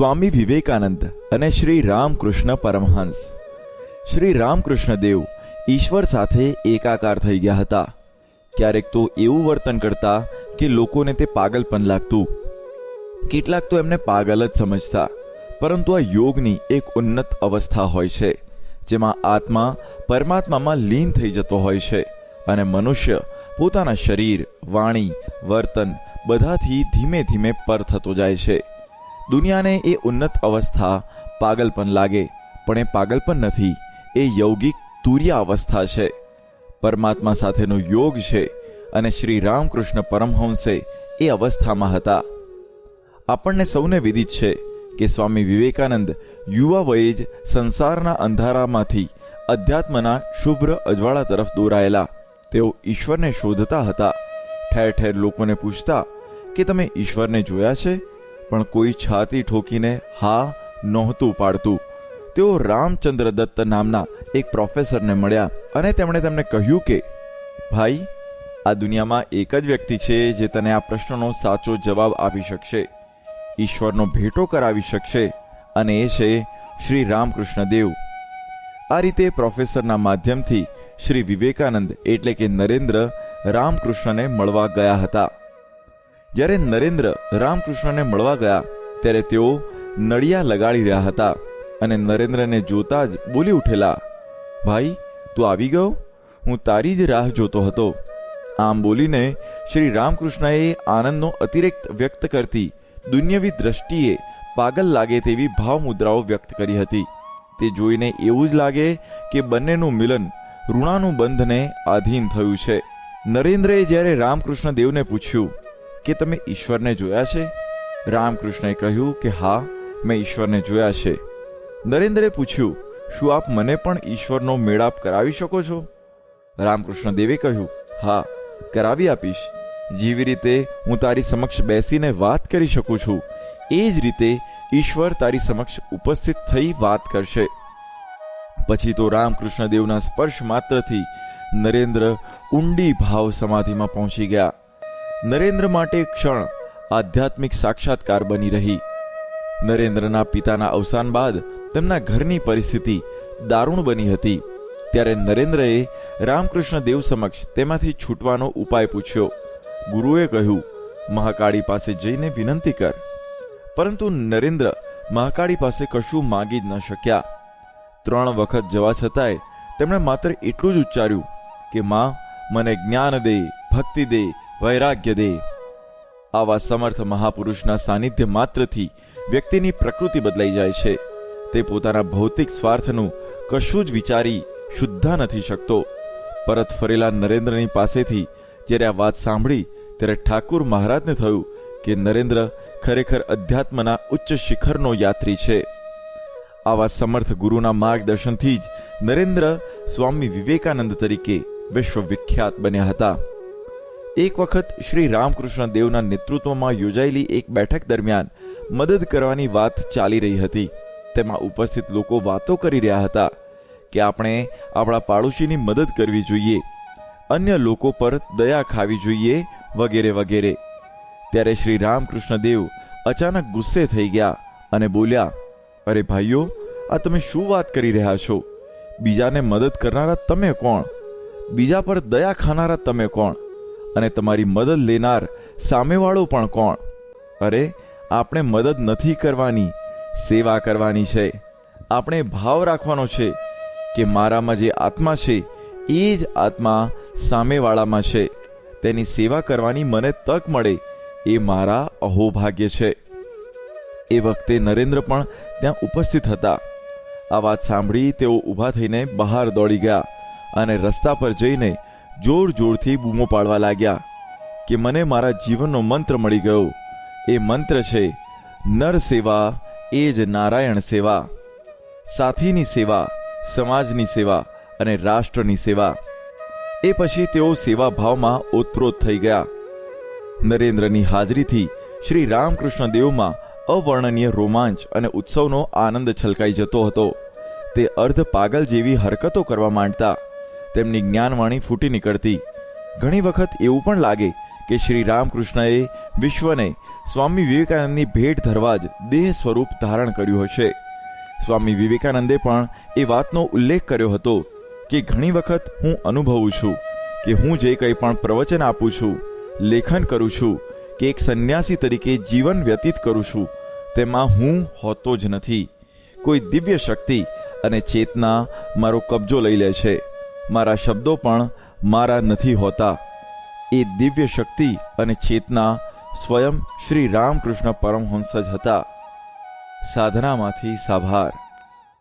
સ્વામી વિવેકાનંદ અને શ્રી રામકૃષ્ણ પરમહંસ. શ્રી રામકૃષ્ણ દેવ ઈશ્વર સાથે એકાકાર થઈ ગયા હતા. ક્યારેક તો એવું વર્તન કરતા કે લોકોને તે પાગલપન લાગતું. કેટલાક તો એમને પાગલ જ સમજતા, પરંતુ આ યોગની એક ઉન્નત અવસ્થા હોય છે, જેમાં આત્મા પરમાત્મામાં લીન થઈ જતો હોય છે અને મનુષ્ય પોતાના શરીર, વાણી, વર્તન બધાથી ધીમે ધીમે પર થતો જાય છે. દુનિયાને એ ઉન્નત અવસ્થા પાગલપન લાગે, પણ એ પાગલપન નથી. એ યૌગિક તુર્યા અવસ્થા છે. પરમાત્મા સાથેનો યોગ છે અને શ્રી રામકૃષ્ણ પરમહંસે એ અવસ્થામાં હતા. આપણને સૌને વિદિત છે કે સ્વામી વિવેકાનંદ યુવા વયે જ સંસારના અંધારામાંથી અધ્યાત્મના શુભ્ર અજવાળા તરફ દોરાયેલા. તેઓ ઈશ્વરને શોધતા હતા. ઠેર ઠેર લોકોને પૂછતા કે તમે ઈશ્વરને જોયા છે? પણ કોઈ છાતી ઠોકીને હા નહોતું પાડતું. તેઓ રામચંદ્ર દત્ત નામના એક પ્રોફેસરને મળ્યા અને તેમણે તેમને કહ્યું કે, ભાઈ, આ દુનિયામાં એક જ વ્યક્તિ છે જે તને આ પ્રશ્નનો સાચો જવાબ આપી શકશે. ઈશ્વરનો ભેટો કરાવી શકશે અને એ છે શ્રી રામકૃષ્ણ દેવ. આ રીતે પ્રોફેસરના માધ્યમથી શ્રી વિવેકાનંદ એટલે કે નરેન્દ્ર રામકૃષ્ણને મળવા ગયા હતા. જ્યારે નરેન્દ્ર રામકૃષ્ણને મળવા ગયા, ત્યારે તેઓ નળિયા લગાડી રહ્યા હતા અને નરેન્દ્રને જોતા જ બોલી ઉઠેલા, ભાઈ, તું આવી ગયો? હું તારી જ રાહ જોતો હતો. આમ બોલીને શ્રી રામકૃષ્ણએ આનંદનો અતિરેક્ત વ્યક્ત કરતી દુન્યવી દ્રષ્ટિએ પાગલ લાગે તેવી ભાવ મુદ્રાઓ વ્યક્ત કરી હતી. તે જોઈને એવું જ લાગે કે બંનેનું મિલન ઋણાનું બંધને આધીન થયું છે. નરેન્દ્રએ જ્યારે રામકૃષ્ણ દેવને પૂછ્યું કે તમે ઈશ્વરને જોયા છે? રામકૃષ્ણએ કહ્યું કે હા, મેં ઈશ્વરને જોયા છે. નરેન્દ્રે પૂછ્યું, શું આપ મને પણ ઈશ્વરનો મેળાપ કરાવી શકો છો? રામકૃષ્ણ દેવે કહ્યું, હા, કરાવી આપીશ. જેવી રીતે હું તારી સમક્ષ બેસીને વાત કરી શકું છું, એ જ રીતે ઈશ્વર તારી સમક્ષ ઉપસ્થિત થઈ વાત કરશે. પછી તો રામકૃષ્ણ દેવના સ્પર્શ માત્રથી નરેન્દ્ર ઊંડી ભાવ સમાધિમાં પહોંચી ગયા. નરેન્દ્ર માટે ક્ષણ આધ્યાત્મિક સાક્ષાત્કાર બની રહી. નરેન્દ્રના પિતાના અવસાન બાદ તેમના ઘરની પરિસ્થિતિ દારૂણ બની હતી. ત્યારે નરેન્દ્રએ રામકૃષ્ણ દેવ સમક્ષ તેમાંથી છૂટવાનો ઉપાય પૂછ્યો. ગુરુએ કહ્યું, મહાકાળી પાસે જઈને વિનંતી કર. પરંતુ નરેન્દ્ર મહાકાળી પાસે કશું માગી જ ન શક્યા. ત્રણ વખત જવા છતાંય તેમણે માત્ર એટલું જ ઉચ્ચાર્યું કે, માં, મને જ્ઞાન દે, ભક્તિ દે વૈરાગ્ય દે આવા સમર્થ મહાપુરુષના સાનિધ્ય માત્રથી વ્યક્તિની પ્રકૃતિ બદલાઈ જાય છે. તે પોતાના ભૌતિક સ્વાર્થનું કશું જ વિચારી શુદ્ધા નથી શકતો. પરત ફરેલા નરેન્દ્રની પાસેથી જ્યારે આ વાત સાંભળી, ત્યારે ઠાકુર મહારાજને થયું કે નરેન્દ્ર ખરેખર અધ્યાત્મના ઉચ્ચ શિખરનો યાત્રી છે. આવા સમર્થ ગુરુના માર્ગદર્શનથી જ નરેન્દ્ર સ્વામી વિવેકાનંદ તરીકે વિશ્વવિખ્યાત બન્યા હતા. એક વખત શ્રી રામકૃષ્ણ દેવના નેતૃત્વમાં યોજાયેલી એક બેઠક દરમિયાન મદદ કરવાની વાત ચાલી રહી હતી. તેમાં ઉપસ્થિત લોકો વાતો કરી રહ્યા હતા કે આપણે આપણા પાડોશીની મદદ કરવી જોઈએ, અન્ય લોકો પર દયા ખાવી જોઈએ વગેરે વગેરે. ત્યારે શ્રી રામકૃષ્ણ દેવ અચાનક ગુસ્સે થઈ ગયા અને બોલ્યા, અરે ભાઈઓ, આ તમે શું વાત કરી રહ્યા છો? બીજાને મદદ કરનારા તમે કોણ? બીજા પર દયા ખાનારા તમે કોણ? અને તમારી મદદ લેનાર સામેવાળો પણ કોણ? અરે, આપણે મદદ નથી કરવાની, સેવા કરવાની છે. આપણે ભાવ રાખવાનો છે કે મારામાં જે આત્મા છે, એ જ આત્મા સામેવાળામાં છે. તેની સેવા કરવાની મને તક મળે, એ મારા અહોભાગ્ય છે. એ વખતે નરેન્દ્ર પણ ત્યાં ઉપસ્થિત હતા. આ વાત સાંભળી તેઓ ઊભા થઈને બહાર દોડી ગયા અને રસ્તા પર જઈને જોર જોરથી બૂમો પાડવા લાગ્યા કે મને મારા જીવનનો મંત્ર મળી ગયો. એ મંત્ર છે, નર સેવા એ જ નારાયણ સેવા, સાથીની સેવા, સમાજની સેવા અને રાષ્ટ્રની સેવા. એ પછી તેઓ સેવા ભાવમાં ઓતપ્રોત થઈ ગયા. નરેન્દ્રની હાજરીથી શ્રી રામકૃષ્ણ દેવમાં અવર્ણનીય રોમાંચ અને ઉત્સવનો આનંદ છલકાઈ જતો હતો. તે અર્ધ પાગલ જેવી હરકતો કરવા માંડતા તેમની જ્ઞાનવાણી ફૂટી નીકળતી. ઘણી વખત એવું પણ લાગે કે શ્રી રામકૃષ્ણએ વિશ્વને સ્વામી વિવેકાનંદની ભેટ ધરવા જ દેહ સ્વરૂપ ધારણ કર્યું હશે. સ્વામી વિવેકાનંદે પણ એ વાતનો ઉલ્લેખ કર્યો હતો કે ઘણી વખત હું અનુભવું છું કે હું જે કંઈ પણ પ્રવચન આપું છું, લેખન કરું છું, કે એક સંન્યાસી તરીકે જીવન વ્યતીત કરું છું, તેમાં હું હોતો જ નથી. કોઈ દિવ્ય શક્તિ અને ચેતના મારો કબજો લઈ લે છે. મારા શબ્દો પણ મારા નથી હોતા. એ દિવ્ય શક્તિ અને ચેતના સ્વયં શ્રી રામકૃષ્ણ પરમહંસ જ હતા. સાધનામાંથી સાભાર.